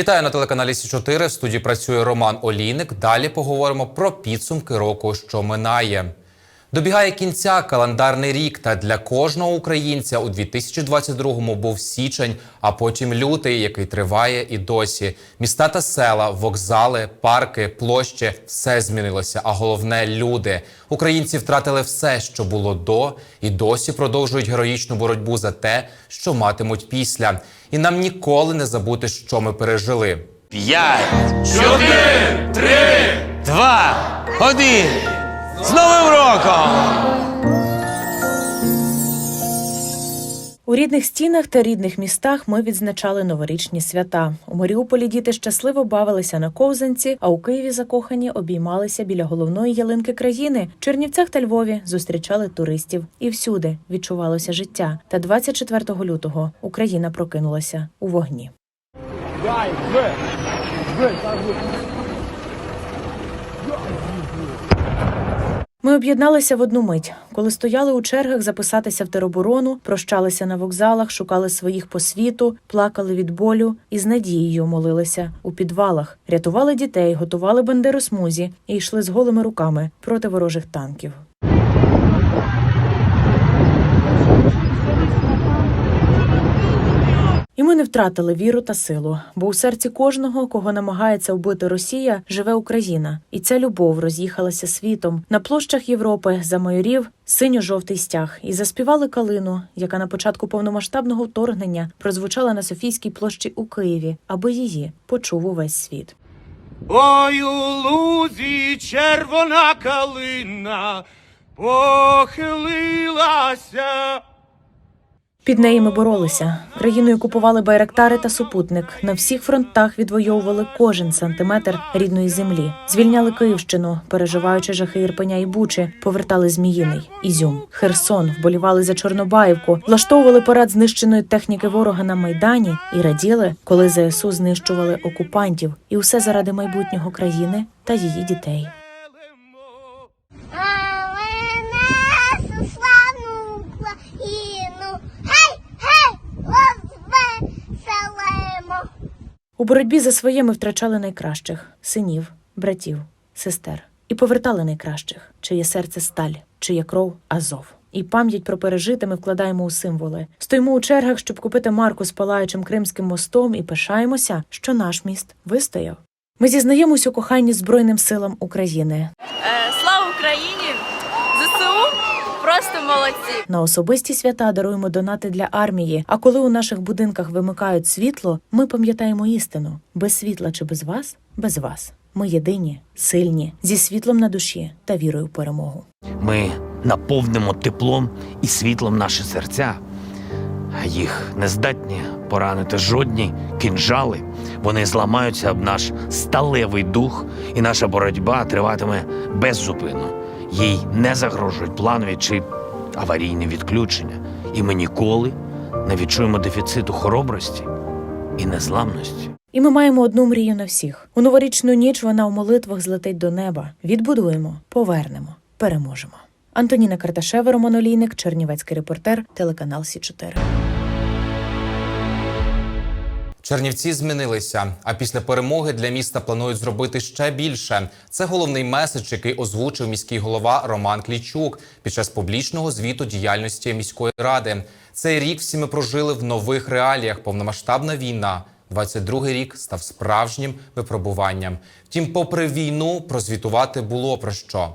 Вітаю на телеканалі Сі 4 В студії працює Роман Олійник. Далі поговоримо про підсумки року, що минає. Добігає кінця календарний рік, та для кожного українця у 2022-му був січень, а потім лютий, який триває і досі. Міста та села, вокзали, парки, площі все змінилося. А головне люди. Українці втратили все, що було до, і досі продовжують героїчну боротьбу за те, що матимуть після. І нам ніколи не забути, що ми пережили. П'ять, чотири, три, два, один. З Новим роком! У рідних стінах та рідних містах ми відзначали новорічні свята. У Маріуполі діти щасливо бавилися на ковзанці, а у Києві закохані обіймалися біля головної ялинки країни. В Чернівцях та Львові зустрічали туристів. І всюди відчувалося життя. Та 24 лютого Україна прокинулася у вогні. Ми об'єдналися в одну мить, коли стояли у чергах записатися в тероборону, прощалися на вокзалах, шукали своїх по світу, плакали від болю і з надією молилися у підвалах, рятували дітей, готували бандеросмузі і йшли з голими руками проти ворожих танків. Ми не втратили віру та силу, бо у серці кожного, кого намагається вбити Росія, живе Україна, і ця любов роз'їхалася світом на площах Європи за майорів синьо-жовтий стяг, і заспівали калину, яка на початку повномасштабного вторгнення прозвучала на Софійській площі у Києві, аби її почув увесь світ. Ой, у лузі червона калина похилилася. Під неї ми боролися. Країною купували байрактари та супутник. На всіх фронтах відвоювали кожен сантиметр рідної землі. Звільняли Київщину, переживаючи жахи Ірпеня і Бучі, повертали Зміїний, Ізюм, Херсон, вболівали за Чорнобаївку, влаштовували парад знищеної техніки ворога на майдані і раділи, коли ЗСУ знищували окупантів, і усе заради майбутнього країни та її дітей. Але нашу славну Україну, гей, гей, розвеселимо. У боротьбі за своє ми втрачали найкращих синів, братів, сестер і повертали найкращих, чиє серце сталь, чиє кров азов. І пам'ять про пережите ми вкладаємо у символи. Стоїмо у чергах, щоб купити марку з палаючим Кримським мостом, і пишаємося, що наш міст вистояв. Ми зізнаємось у коханні Збройним силам України. Е, Слава Україні! ЗСУ просто молодці! На особисті свята даруємо донати для армії. А коли у наших будинках вимикають світло, ми пам'ятаємо істину: без світла чи без вас, без вас. Ми єдині, сильні, зі світлом на душі та вірою в перемогу. Ми наповнимо теплом і світлом наші серця. А їх не здатні поранити жодні кінжали. Вони зламаються об наш сталевий дух, і наша боротьба триватиме без зупину. Їй не загрожують планові чи аварійні відключення. І ми ніколи не відчуємо дефіциту хоробрості і незламності. І ми маємо одну мрію на всіх. У новорічну ніч вона у молитвах злетить до неба. Відбудуємо, повернемо, переможемо. Антоніна Карташева, Роман Олійник, Чернівецький репортер, телеканал Сі 4 Чернівці змінилися, а після перемоги для міста планують зробити ще більше. Це головний меседж, який озвучив міський голова Роман Клічук під час публічного звіту діяльності міської ради. Цей рік всі ми прожили в нових реаліях. Повномасштабна війна. 22-й рік став справжнім випробуванням. Втім, попри війну, прозвітувати було про що.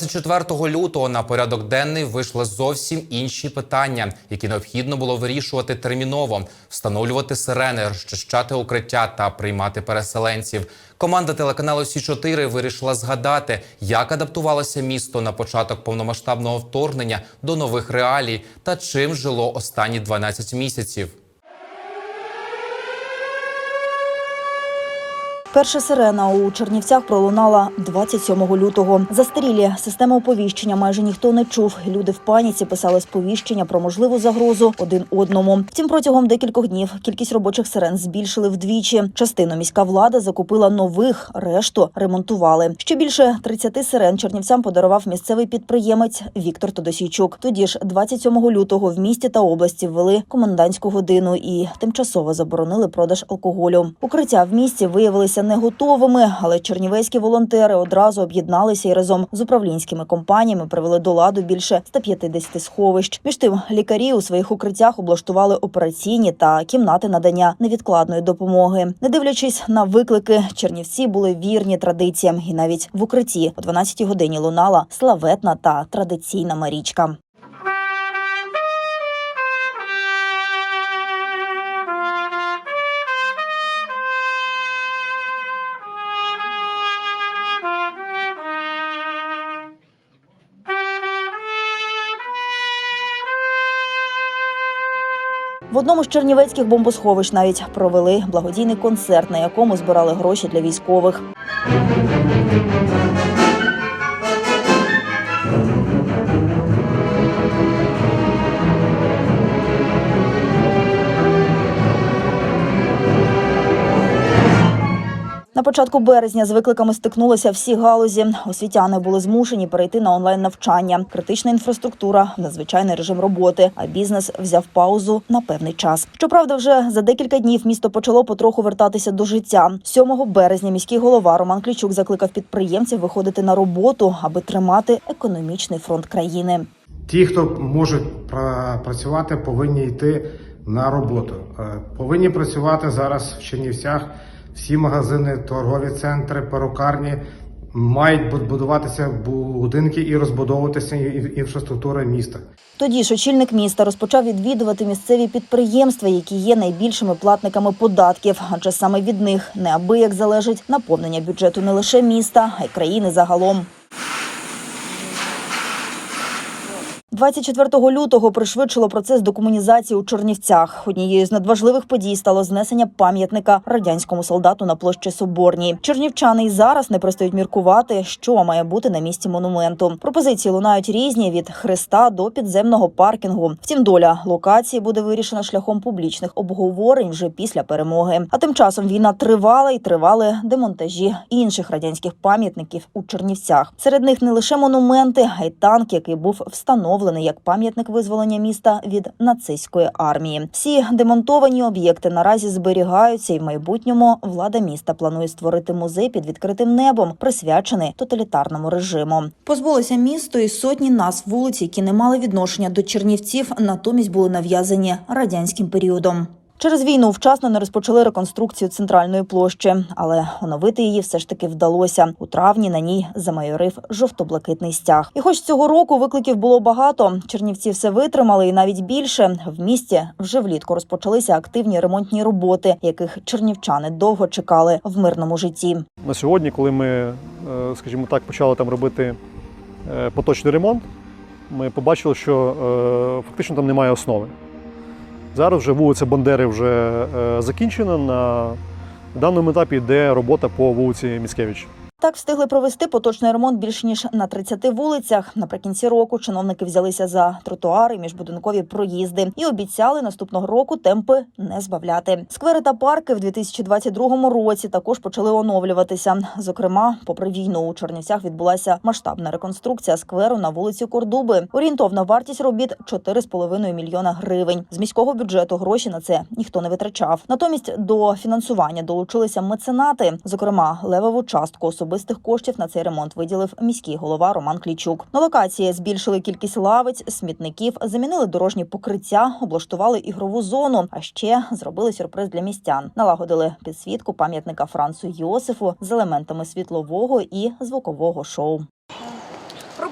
24 лютого на порядок денний вийшли зовсім інші питання, які необхідно було вирішувати терміново: встановлювати сирени, розчищати укриття та приймати переселенців. Команда телеканалу Сі 4 вирішила згадати, як адаптувалося місто на початок повномасштабного вторгнення до нових реалій та чим жило останні 12 місяців. Перша сирена у Чернівцях пролунала 27 лютого. Застарілі системи оповіщення майже ніхто не чув. Люди в паніці писали сповіщення про можливу загрозу один одному. Втім, протягом декількох днів кількість робочих сирен збільшили вдвічі. Частину міська влада закупила нових, решту ремонтували. Ще більше 30 сирен чернівцям подарував місцевий підприємець Віктор Тодосійчук. Тоді ж, 27 лютого, в місті та області ввели комендантську годину і тимчасово заборонили продаж алкоголю. Укриття в місті виявилися не готовими, але чернівецькі волонтери одразу об'єдналися і разом з управлінськими компаніями привели до ладу більше 150 сховищ. Між тим, лікарі у своїх укриттях облаштували операційні та кімнати надання невідкладної допомоги. Не дивлячись на виклики, чернівці були вірні традиціям, і навіть в укритті о 12 годині лунала славетна та традиційна марічка. Одному з чернівецьких бомбосховищ навіть провели благодійний концерт, на якому збирали гроші для військових. На початку березня з викликами стикнулися всі галузі. Освітяни були змушені перейти на онлайн навчання. Критична інфраструктура, надзвичайний режим роботи. А бізнес взяв паузу на певний час. Щоправда, вже за декілька днів місто почало потроху вертатися до життя. 7 березня міський голова Роман Клічук закликав підприємців виходити на роботу, аби тримати економічний фронт країни. Ті, хто можуть пра- працювати, повинні йти на роботу. Е, Повинні працювати зараз в Чернівцях всі магазини, торгові центри, перукарні. Мають будуватися будинки і розбудовуватися інфраструктура міста. Тоді ж очільник міста розпочав відвідувати місцеві підприємства, які є найбільшими платниками податків, адже саме від них неабияк залежить наповнення бюджету не лише міста, а й країни загалом. 24 лютого пришвидшило процес декомунізації у Чернівцях. Однією з надважливих подій стало знесення пам'ятника радянському солдату на площі Соборній. Чернівчани й зараз не перестають міркувати, що має бути на місці монументу. Пропозиції лунають різні від хреста до підземного паркінгу. Втім, доля локації буде вирішена шляхом публічних обговорень вже після перемоги. А тим часом війна тривала і тривали демонтажі інших радянських пам'ятників у Чернівцях. Серед них не лише монументи, а й танк, який був встановлений як пам'ятник визволення міста від нацистської армії. Всі демонтовані об'єкти наразі зберігаються, і в майбутньому влада міста планує створити музей під відкритим небом, присвячений тоталітарному режиму. Позбулося місто і сотні нас вулиць, які не мали відношення до Чернівців, натомість були нав'язані радянським періодом. Через війну вчасно не розпочали реконструкцію центральної площі, але оновити її все ж таки вдалося. У травні на ній замайорив жовто-блакитний стяг. І хоч цього року викликів було багато, чернівці все витримали, і навіть більше в місті вже влітку розпочалися активні ремонтні роботи, яких чернівчани довго чекали в мирному житті. На сьогодні, коли ми, е, скажімо так, почали там робити е, поточний ремонт, ми побачили, що е, фактично там немає основи. Зараз вже вулиця Бандери вже е, закінчена. На даному етапі йде робота по вулиці Міцкевич. Так встигли провести поточний ремонт більш ніж на 30 вулицях. Наприкінці року чиновники взялися за тротуари, міжбудинкові проїзди і обіцяли наступного року темпи не збавляти. Сквери та парки в 2022 році також почали оновлюватися. Зокрема, попри війну у Чернівцях відбулася масштабна реконструкція скверу на вулиці Кордуби. Орієнтовна вартість робіт 4,5 мільйона гривень. З міського бюджету гроші на це ніхто не витрачав. Натомість до фінансування долучилися меценати. Зокрема, левову частку особистих коштів на цей ремонт виділив міський голова Роман Клічук. На локації збільшили кількість лавиць, смітників, замінили дорожні покриття, облаштували ігрову зону. А ще зробили сюрприз для містян. Налагодили підсвітку пам'ятника Францу Йосифу з елементами світлового і звукового шоу.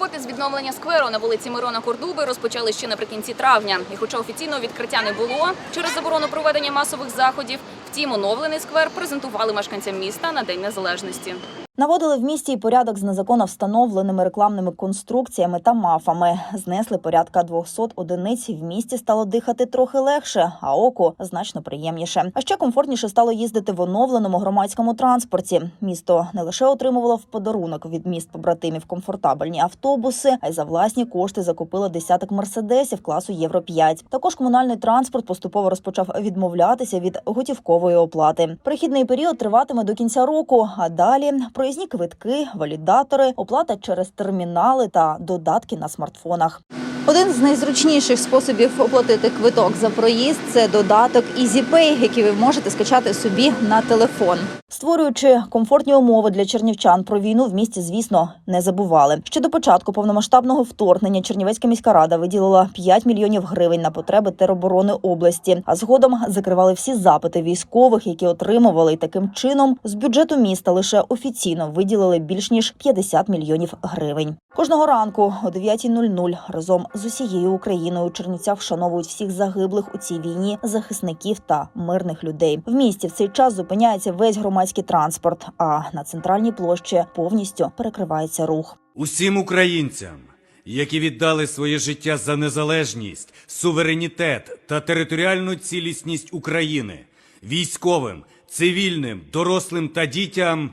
Роботи з відновлення скверу на вулиці Мирона Кордуби розпочали ще наприкінці травня. І хоча офіційного відкриття не було через заборону проведення масових заходів, втім оновлений сквер презентували мешканцям міста на День Незалежності. Наводили в місті і порядок з незаконно встановленими рекламними конструкціями та мафами. Знесли порядка 200 одиниць. В місті стало дихати трохи легше, а оку значно приємніше. А ще комфортніше стало їздити в оновленому громадському транспорті. Місто не лише отримувало в подарунок від міст побратимів комфортабельні автобуси, а й за власні кошти закупила десяток мерседесів класу Євро 5 Також комунальний транспорт поступово розпочав відмовлятися від готівкової оплати. Прихідний період триватиме до кінця року, а далі проїзні квитки, валідатори, оплата через термінали та додатки на смартфонах. Один з найзручніших способів оплатити квиток за проїзд це додаток EasyPay, який ви можете скачати собі на телефон. Створюючи комфортні умови для чернівчан про війну в місті, звісно, не забували. Ще до початку повномасштабного вторгнення Чернівецька міська рада виділила 5 мільйонів гривень на потреби тероборони області, а згодом закривали всі запити військових, які отримували, таким чином з бюджету міста лише офіційно виділили більш ніж 50 мільйонів гривень. Кожного ранку о 9.00 разом з усією Україною у вшановують всіх загиблих у цій війні захисників та мирних людей. В місті в цей час зупиняється весь громадський транспорт, а на центральній площі повністю перекривається рух. Усім українцям, які віддали своє життя за незалежність, суверенітет та територіальну цілісність України, військовим, цивільним, дорослим та дітям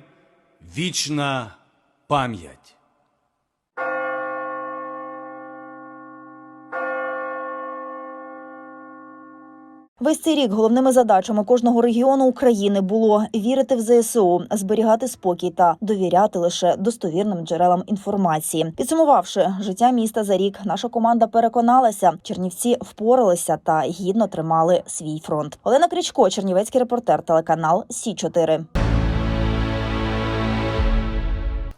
вічна пам'ять. Весь цей рік головними задачами кожного регіону України було вірити в ЗСУ, зберігати спокій та довіряти лише достовірним джерелам інформації. Підсумувавши життя міста за рік, наша команда переконалася, чернівці впоралися та гідно тримали свій фронт. Олена Крічко, Чернівецький репортер, телеканал Сі 4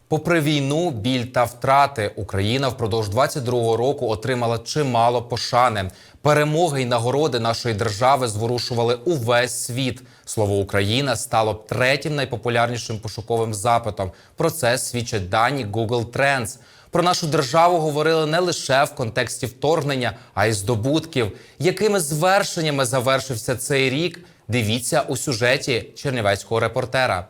Попри війну, біль та втрати, Україна впродовж 22-го року отримала чимало пошани. Перемоги й нагороди нашої держави зворушували увесь світ. Слово Україна стало третім найпопулярнішим пошуковим запитом. Про це свідчать дані Google Trends. Про нашу державу говорили не лише в контексті вторгнення, а й здобутків. Якими звершеннями завершився цей рік? Дивіться у сюжеті чернівецького репортера.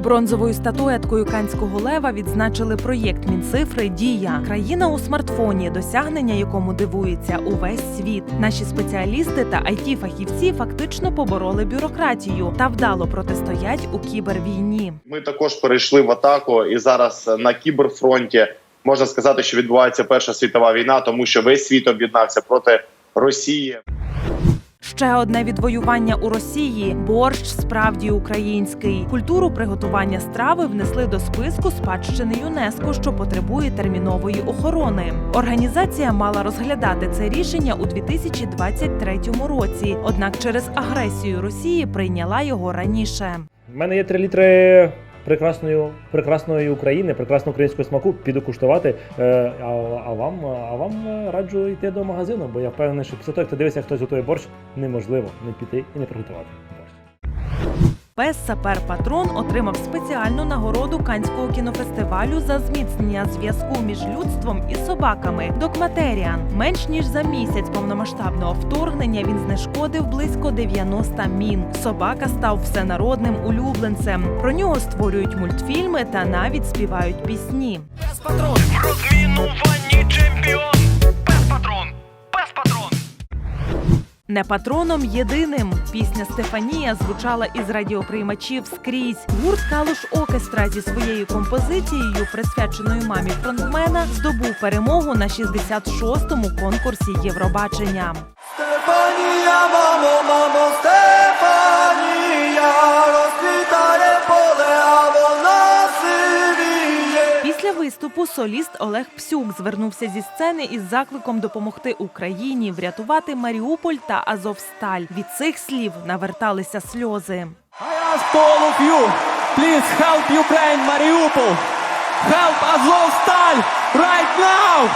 Бронзовою статуеткою Канського лева відзначили проєкт Мінцифри Дія країна у смартфоні, досягнення якому дивується увесь світ. Наші спеціалісти та it фахівці фактично побороли бюрократію та вдало протистоять у кібервійні. Ми також перейшли в атаку, і зараз на кіберфронті можна сказати, що відбувається Перша світова війна, тому що весь світ об'єднався проти Росії. Ще одне відвоювання у Росії борщ справді український. Культуру приготування страви внесли до списку спадщини ЮНЕСКО, що потребує термінової охорони. Організація мала розглядати це рішення у 2023 році. Однак через агресію Росії прийняла його раніше. У мене є три літри прекрасної, прекрасної України, прекрасного українського смаку. Піду куштувати. Е, а, а вам а вам е, раджу йти до магазину, бо я впевнений, що після того, як ти дивишся, хтось готує борщ, неможливо не піти і не приготувати борщ. Пес Сапер Патрон отримав спеціальну нагороду Канського кінофестивалю за зміцнення зв'язку між людством і собаками. Докматеріан менш ніж за місяць повномасштабного вторгнення він знешкодив близько 90 мін. Собака став всенародним улюбленцем. Про нього створюють мультфільми та навіть співають пісні. Пес патрон в розмінуванні чемпіон. Не патроном єдиним. Пісня Стефанія звучала із радіоприймачів скрізь. Гурт Калуш Окестра зі своєю композицією, присвяченою мамі фронтмена, здобув перемогу на 66-му конкурсі Євробачення. Стефанія, мамо, мамо, Стефанія, виступу соліст Олег Псюк звернувся зі сцени із закликом допомогти Україні врятувати Маріуполь та Азовсталь. Від цих слів наверталися сльози. I ask all of you, please help Ukraine, Mariupol. Help Azovstal right now.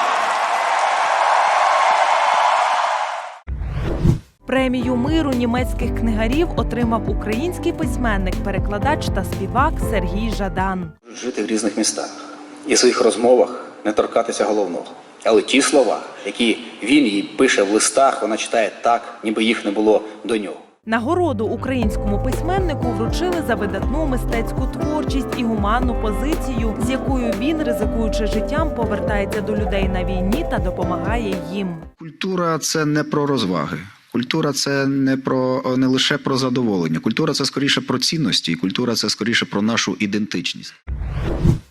Премію миру німецьких книгарів отримав український письменник, перекладач та співак Сергій Жадан. жити в різних містах. І в своїх розмовах не торкатися головного. Але ті слова, які він їй пише в листах, вона читає так, ніби їх не було до нього. Нагороду українському письменнику вручили за видатну мистецьку творчість і гуманну позицію, з якою він, ризикуючи життям, повертається до людей на війні та допомагає їм. Культура це не про розваги. Культура це не про не лише про задоволення. Культура це скоріше про цінності, і культура це скоріше про нашу ідентичність.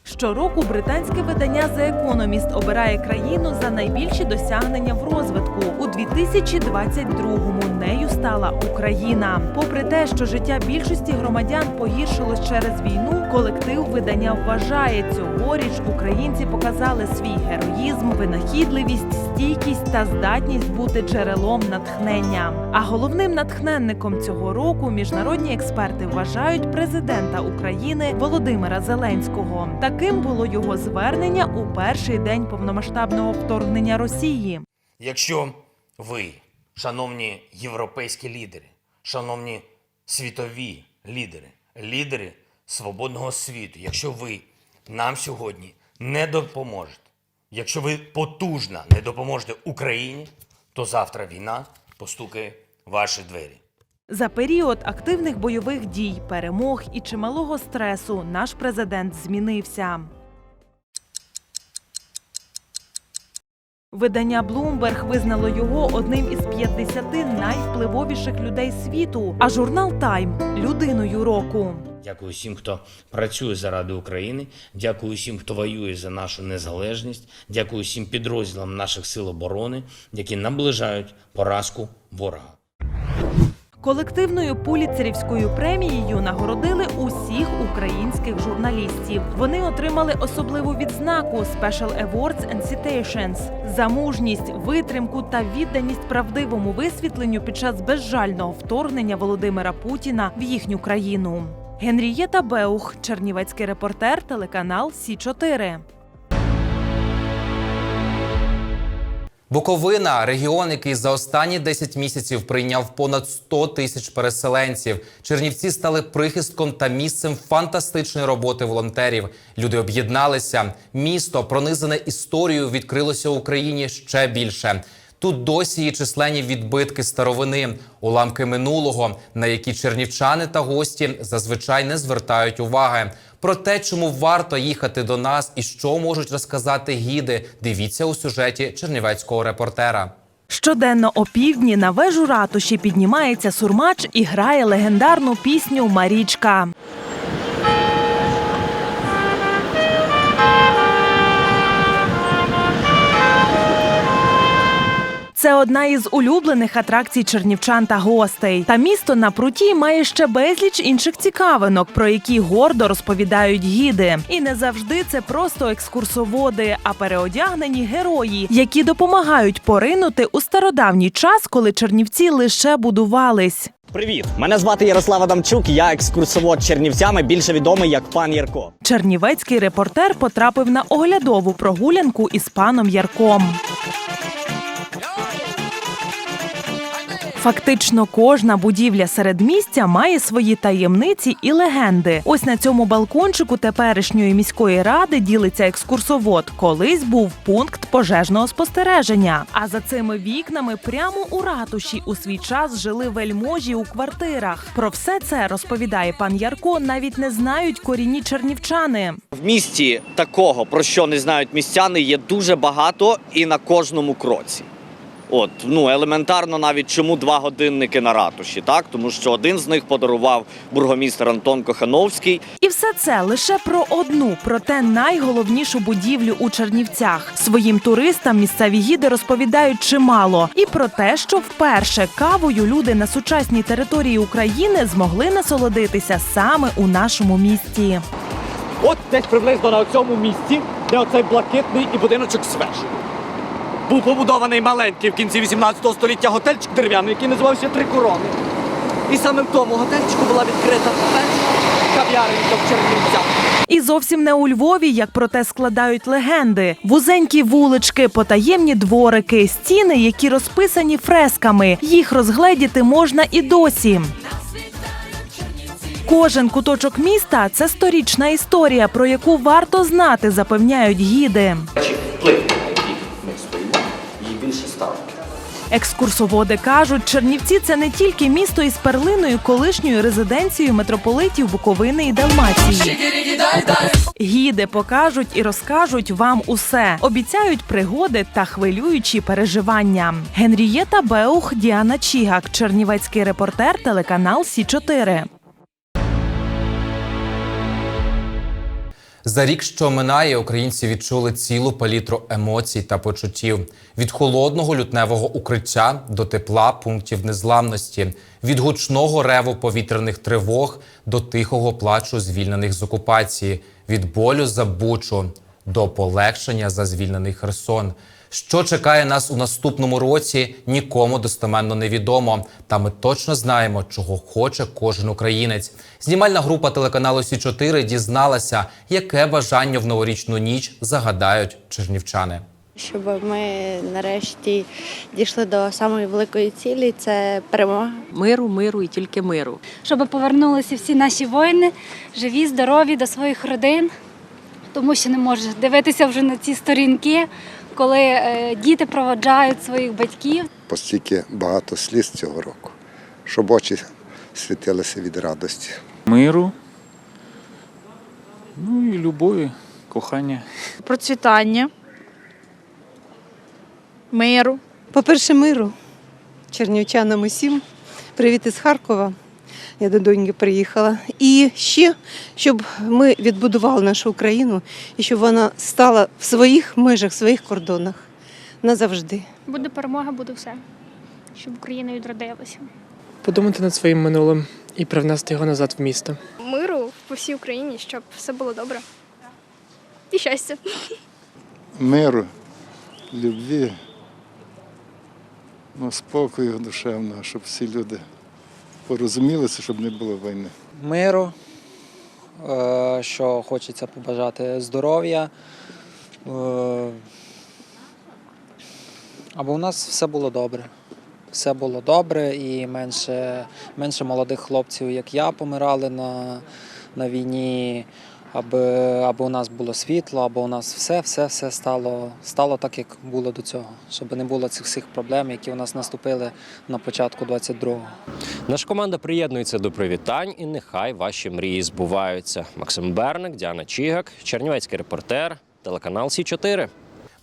Щороку британське видання The Economist обирає країну за найбільші досягнення в розвитку. У 2022-му нею стала Україна. Попри те, що життя більшості громадян погіршилось через війну, колектив видання вважає цьогоріч українці показали свій героїзм, винахідливість, стійкість та здатність бути джерелом натхнення. А головним натхненником цього року міжнародні експерти вважають президента України Володимира Зеленського. Таким було його звернення у перший день повномасштабного вторгнення Росії. Якщо ви, шановні європейські лідери, шановні світові лідери, лідери свободного світу, якщо ви нам сьогодні не допоможете, якщо ви потужно не допоможете Україні, то завтра війна постукає в ваші двері. За період активних бойових дій, перемог і чималого стресу наш президент змінився. Видання Bloomberg визнало його одним із 50 найвпливовіших людей світу, а журнал Time людиною року. Дякую всім, хто працює заради України. Дякую всім, хто воює за нашу незалежність. Дякую всім підрозділам наших сил оборони, які наближають поразку ворога. Колективною пуліцерівською премією нагородили усіх українських журналістів. Вони отримали особливу відзнаку Special Awards and Citations за мужність, витримку та відданість правдивому висвітленню під час безжального вторгнення Володимира Путіна в їхню країну. Генрієта Беух, чернівецький репортер, телеканал Сі 4 Буковина регіон, який за останні 10 місяців прийняв понад 100 тисяч переселенців. Чернівці стали прихистком та місцем фантастичної роботи волонтерів. Люди об'єдналися. Місто, пронизане історією, відкрилося Україні ще більше. Тут досі є численні відбитки старовини, уламки минулого, на які чернівчани та гості зазвичай не звертають уваги. Про те, чому варто їхати до нас і що можуть розказати гіди, дивіться у сюжеті чернівецького репортера. Щоденно опівдні на вежу ратуші піднімається сурмач і грає легендарну пісню Марічка. Це одна із улюблених атракцій чернівчан та гостей. Та місто на пруті має ще безліч інших цікавинок, про які гордо розповідають гіди. І не завжди це просто екскурсоводи, а переодягнені герої, які допомагають поринути у стародавній час, коли чернівці лише будувались. Привіт! Мене звати Ярослав Адамчук. Я екскурсовод Чернівцями, більше відомий як пан Ярко. Чернівецький репортер потрапив на оглядову прогулянку із паном Ярком. Фактично кожна будівля середмістя має свої таємниці і легенди. Ось на цьому балкончику теперішньої міської ради ділиться екскурсовод. Колись був пункт пожежного спостереження. А за цими вікнами прямо у ратуші у свій час жили вельможі у квартирах. Про все це розповідає пан Ярко. Навіть не знають корінні чернівчани. В місті такого, про що не знають містяни, є дуже багато і на кожному кроці. От, ну елементарно, навіть чому два годинники на ратуші, так тому що один з них подарував бургомістр Антон Кохановський. І все це лише про одну, проте найголовнішу будівлю у Чернівцях. Своїм туристам місцеві гіди розповідають чимало і про те, що вперше кавою люди на сучасній території України змогли насолодитися саме у нашому місті. От десь приблизно на цьому місці, де оцей блакитний і будиночок свеж. Був побудований маленький в кінці 18 століття готельчик дерев'яний, який називався Три корони. І саме в тому готельчику була відкрита перша кав'яренька в Чернівцях. І зовсім не у Львові, як про те складають легенди. Вузенькі вулички, потаємні дворики, стіни, які розписані фресками. Їх розгледіти можна і досі. Кожен куточок міста це сторічна історія, про яку варто знати, запевняють гіди. Вплив, на яких ми стоїмо, їй більше ставки. Екскурсоводи кажуть, Чернівці це не тільки місто із перлиною колишньою резиденцією митрополитів Буковини і Далмації. Гіди покажуть і розкажуть вам усе. Обіцяють пригоди та хвилюючі переживання. Генрієта Беух, Діана Чігак, Чернівецький репортер, телеканал Сі 4 За рік, що минає, українці відчули цілу палітру емоцій та почуттів. Від холодного лютневого укриття до тепла пунктів незламності, від гучного реву повітряних тривог до тихого плачу звільнених з окупації, від болю за бучу до полегшення за звільнений Херсон. Що чекає нас у наступному році, нікому достеменно невідомо. Та ми точно знаємо, чого хоче кожен українець. Знімальна група телеканалу Сі 4 дізналася, яке бажання в новорічну ніч загадають чернівчани. Щоб ми нарешті дійшли до самої великої цілі це перемога. Миру, миру і тільки миру. щоб повернулися всі наші воїни, живі, здорові до своїх родин, тому що не можеш дивитися вже на ці сторінки, коли е, діти проводжають своїх батьків. Постільки багато сліз цього року, щоб очі світилися від радості. Миру, ну і любові, кохання. процвітання, миру. По-перше, миру чернівчанам усім. Привіт із Харкова. Я до доньки приїхала. І ще, щоб ми відбудували нашу Україну і щоб вона стала в своїх межах, в своїх кордонах назавжди. Буде перемога, буде все, щоб Україна відродилася. Подумати над своїм минулим і привнести його назад в місто. Миру по всій Україні, щоб все було добре. І щастя. Миру, любві, ну, спокою душевного, щоб всі люди порозумілися, щоб не було війни. миру, е, що хочеться побажати здоров'я. Або Аби у нас все було добре. Все було добре і менше, менше молодих хлопців, як я, помирали на, на війні, аби, аби у нас було світло, аби у нас все, все, все стало, стало так, як було до цього, щоб не було цих всіх проблем, які у нас наступили на початку 22-го. Наша команда приєднується до привітань і нехай ваші мрії збуваються. Максим Берник, Діана Чігак, Чернівецький репортер, телеканал Сі 4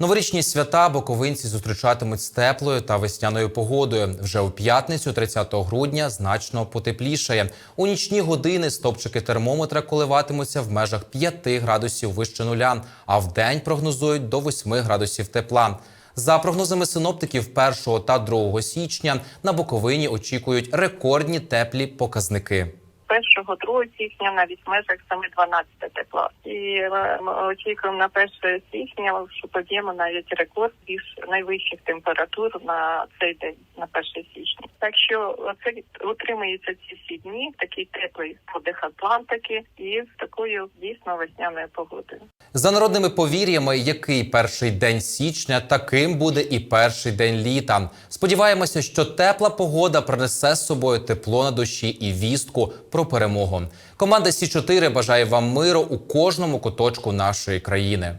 Новорічні свята боковинці зустрічатимуть з теплою та весняною погодою. Вже у п'ятницю, 30 грудня, значно потеплішає. У нічні години стопчики термометра коливатимуться в межах 5 градусів вище нуля, а в день прогнозують до 8 градусів тепла. За прогнозами синоптиків, 1 та 2 січня на Буковині очікують рекордні теплі показники. 1-2 січня навіть в межах саме 12 тепла. І е, ми очікуємо на 1 січня, що поб'ємо навіть рекорд більш найвищих температур на цей день, на 1 січня. Так що це утримується ці всі дні, такий теплий подих Атлантики і з такою дійсно весняною погодою. За народними повір'ями, який перший день січня, таким буде і перший день літа. Сподіваємося, що тепла погода принесе з собою тепло на душі і вістку про перемогу. Команда Сі 4 бажає вам миру у кожному куточку нашої країни.